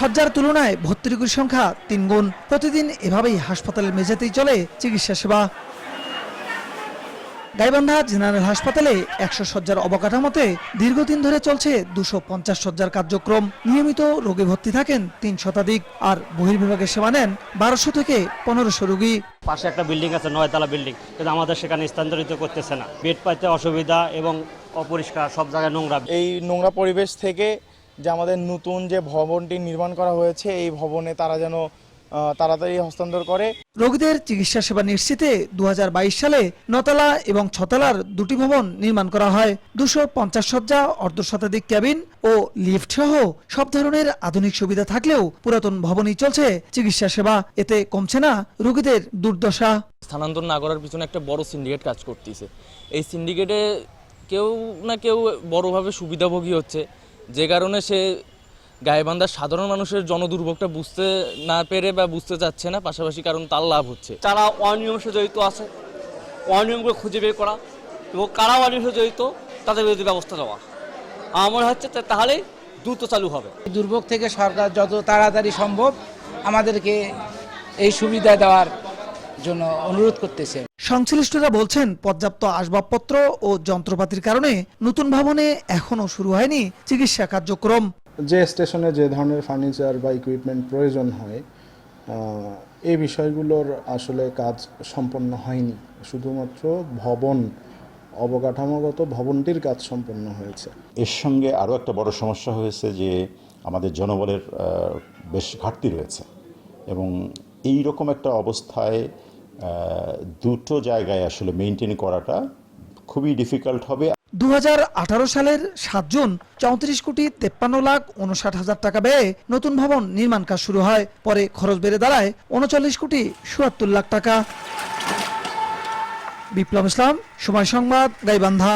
শয্যার তুলনায় ভর্তি রোগীর সংখ্যা তিন গুণ। প্রতিদিন এভাবেই হাসপাতালের মেঝেতেই চলে চিকিৎসা সেবা। গাইবান্ধা জেনারেল হাসপাতালে একশো শয্যার অবকাঠামোতে দীর্ঘদিন ধরে চলছে দুশো পঞ্চাশ শয্যার কার্যক্রম। নিয়মিত রোগী ভর্তি থাকেন তিন শতাধিক আর বহির্বিভাগে সেবা নেন বারোশো থেকে পনেরোশো রোগী। পাশে একটা বিল্ডিং আছে নয়তলা বিল্ডিং। কিন্তু আমাদের সেখানে স্থানান্তরিত করতেছে না। বেড পাইতে অসুবিধা এবং অপরিষ্কার সব জায়গায় নোংরা। এই নোংরা পরিবেশ থেকে যে আমাদের নতুন যে ভবনটি নির্মাণ করা হয়েছে এই ভবনে তারা যেন তাড়াতাড়ি হস্তান্তর করে। রোগীদের চিকিৎসা সেবা নিশ্চিতে দু হাজার বাইশ সালে নতলা এবং ছতলার দুটি ভবন নির্মাণ করা হয়। দুশো পঞ্চাশ শয্যা অর্ধ শতাধিক ক্যাবিন ও লিফট সহ সব ধরনের আধুনিক সুবিধা থাকলেও পুরাতন ভবনই চলছে চিকিৎসা সেবা। এতে কমছে না রোগীদের দুর্দশা। স্থানান্তর না করার পিছনে একটা বড় সিন্ডিকেট কাজ করতেছে। এই সিন্ডিকেটে কেউ না কেউ বড়ভাবে সুবিধাভোগী হচ্ছে। যে কারণে সে গায়েবান্ধার সাধারণ মানুষের জনদুর্ভোগটা বুঝতে না পেরে বা বুঝতে চাচ্ছে না পাশাপাশি কারণ তার লাভ হচ্ছে। যারা অনিয়মের সাথে জড়িত আছে অনিয়মগুলো খুঁজে বের করা এবং কারা অনিয়মের সাথে জড়িত তাদের বিরুদ্ধে ব্যবস্থা নেওয়া। আমার মনে হচ্ছে তা- তাহলে দ্রুত চালু হবে। দুর্ভোগ থেকে সরকার যত তাড়াতাড়ি সম্ভব আমাদেরকে এই সুবিধা দেওয়ার জন্য অনুরোধ করতেছে। সংশ্লিষ্টরা বলছেন পর্যাপ্ত আসবাবপত্র ও যন্ত্রপাতির কারণে নতুন ভবনে এখনও শুরু হয়নি চিকিৎসা কার্যক্রম। যে স্টেশনে যে ধরনের ফার্নিচার বা ইকুইপমেন্ট প্রয়োজন হয় এই বিষয়গুলোর আসলে কাজ সম্পন্ন হয়নি। শুধুমাত্র ভবন অবকাঠামোগত ভবনটির কাজ সম্পন্ন হয়েছে। এর সঙ্গে আরও একটা বড় সমস্যা হয়েছে যে আমাদের জনবলের বেশ ঘাটতি রয়েছে এবং এই রকম একটা অবস্থায় দুটো জায়গায় আসলে মেনটেন করাটা খুবই ডিফিকাল্ট হবে। দু সালের সাত জুন চৌত্রিশ কোটি তেপ্পান্ন লাখ উনষাট হাজার টাকা ব্যয়ে নতুন ভবন নির্মাণ কাজ শুরু হয়। পরে খরচ বেড়ে দাঁড়ায় উনচল্লিশ কোটি সুয়াত্তর লাখ টাকা। বিপ্লব ইসলাম, সময় সংবাদ, গাইবান্ধা।